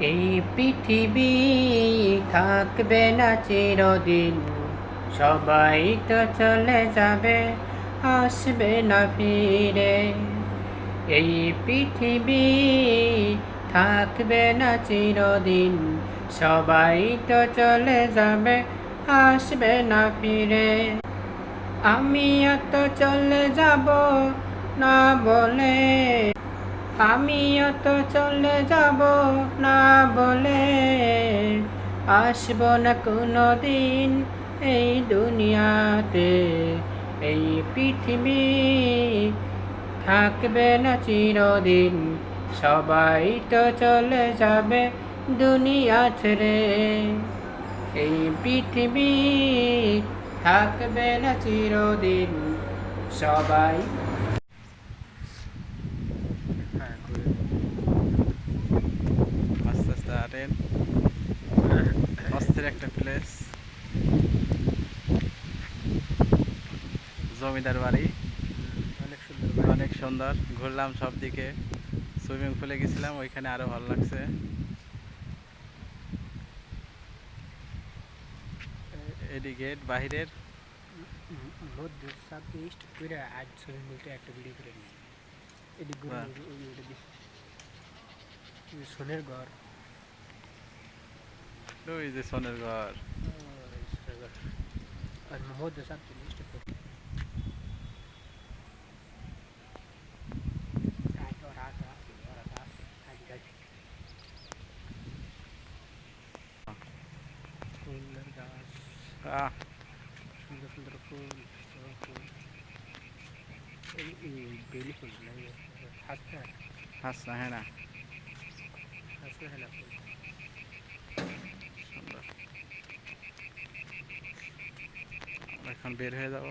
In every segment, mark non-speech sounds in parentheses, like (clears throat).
এই পৃথিবী থাকবে না চিরদিন। সবাই তো চলে যাবে, আসবে না ফিরে। এই পৃথিবী থাকবে না চিরদিন, সবাই তো চলে যাবে, আসবে না ফিরে। আমিও তো চলে যাব না বলে আমিও তো চলে যাব না বলে আসব না কোনো দিন এই দুনিয়াতে। এই পৃথিবী থাকবে না চিরদিন। সবাই তো চলে যাবে দুনিয়া ছেড়ে। এই পৃথিবী থাকবে না চিরদিন। সবাই হ্যাঁ ঘুরে আস্তে অস্থির একটা প্লেস জমিদার বাড়ি। অনেক সুন্দর অনেক সুন্দর। ঘুরলাম সব দিকে সুইমিং পুলে গেছিলাম ওইখানে আরও ভালো লাগছে। এডি গেট বাহিরের। ইস্ট আজ একটা ভিডিও করে নিই। সোনের ঘর। ওই যে সোনের ঘর ওই সোনের ঘর। আর মধ্য সাথে ইস্ট করে আজ ওর আসে, আসে, ওর আসে, আসে, আজ গাছ। ফুলের গাছ আহ, সুন্দর সুন্দর ফুল জবা ফুল এই এই বেলি ফুল না হাসতে আচ্ছা হ্যাঁ না হাসতে হয় না ফুল সুন্দর আমরা এখন বের হয়ে যাব।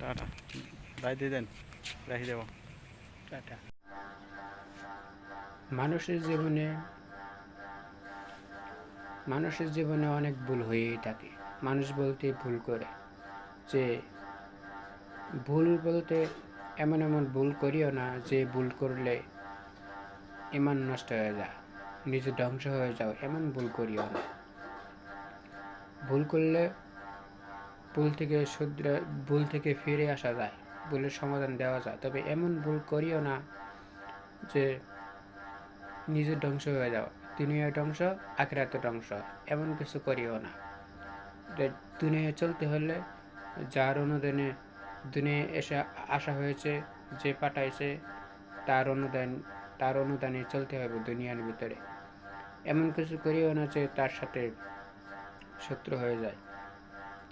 টাটা। বাই দিয়ে দেন রাখি দেবো। টাটা। মানুষের জীবনে মানুষের জীবনে অনেক ভুল হয়েই থাকে। মানুষ বলতে ভুল করে যে ভুল বলতে এমন এমন ভুল করিও না যে ভুল করলে ইমান নষ্ট হয়ে যায়। নিজে ধ্বংস হয়ে যাও, এমন ভুল করিও না। ভুল করলে ভুল থেকে শুধরে, ভুল থেকে ফিরে আসা যায়, ভুলের সমাধান দেওয়া যায়। তবে এমন ভুল করিও না যে নিজের ধ্বংস হয়ে যাও দুনিয়ার ধ্বংস আখেরাতে ধ্বংস, এমন কিছু করিও না। দুনিয়ায় চলতে হলে যার অনুদানে দুনিয়ায় এসে আসা হয়েছে, যে পাঠাইছে, তার অনুদান, তার অনুদানে চলতে হবে দুনিয়ার ভিতরে। এমন কিছু করিও না যে তার সাথে শত্রু হয়ে যায়।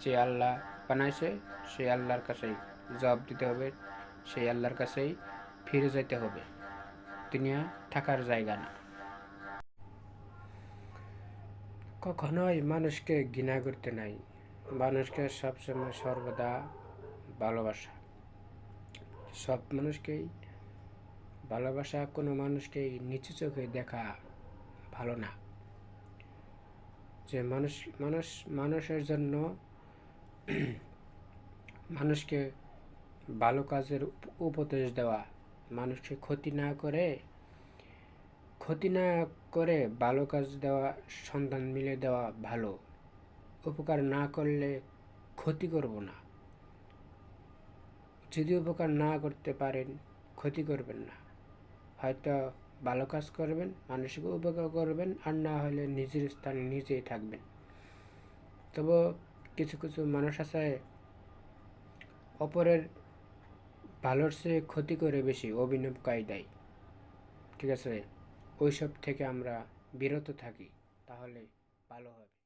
যে আল্লাহ বানাইছে সেই আল্লাহর কাছেই জবাব দিতে হবে, সেই আল্লাহর কাছেই ফিরে যেতে হবে। দুনিয়া থাকার জায়গা না। কখনোই মানুষকে ঘৃণা করতে নাই। মানুষকে সবসময় সর্বদা ভালোবাসা। সব মানুষকেই ভালোবাসা, কোনো মানুষকেই নিচু চোখে দেখা ভালো না। যে মানুষ মানুষ, মানুষের জন্য (clears throat) মানুষকে ভালো কাজের উপ- উপদেশ দেওয়া, মানুষকে ক্ষতি না করে, ক্ষতি না করে ভালো কাজ দেওয়া সন্ধান মিলে দেওয়া ভালো। উপকার না করলে ক্ষতি করব না। যদি উপকার না করতে পারেন, ক্ষতি করবেন না। হয়তো ভালো কাজ করবেন মানুষকে উপকার করবেন, আর না হলে নিজের স্থানে নিজেই থাকবেন। তবু কিছু কিছু মানুষ আছে, অপরের ভালোর চেয়ে ক্ষতি করে বেশি, অভিনব কায়দায়। ঠিক আছে? ওইসব থেকে আমরা বিরত থাকি, তাহলে ভালো হবে।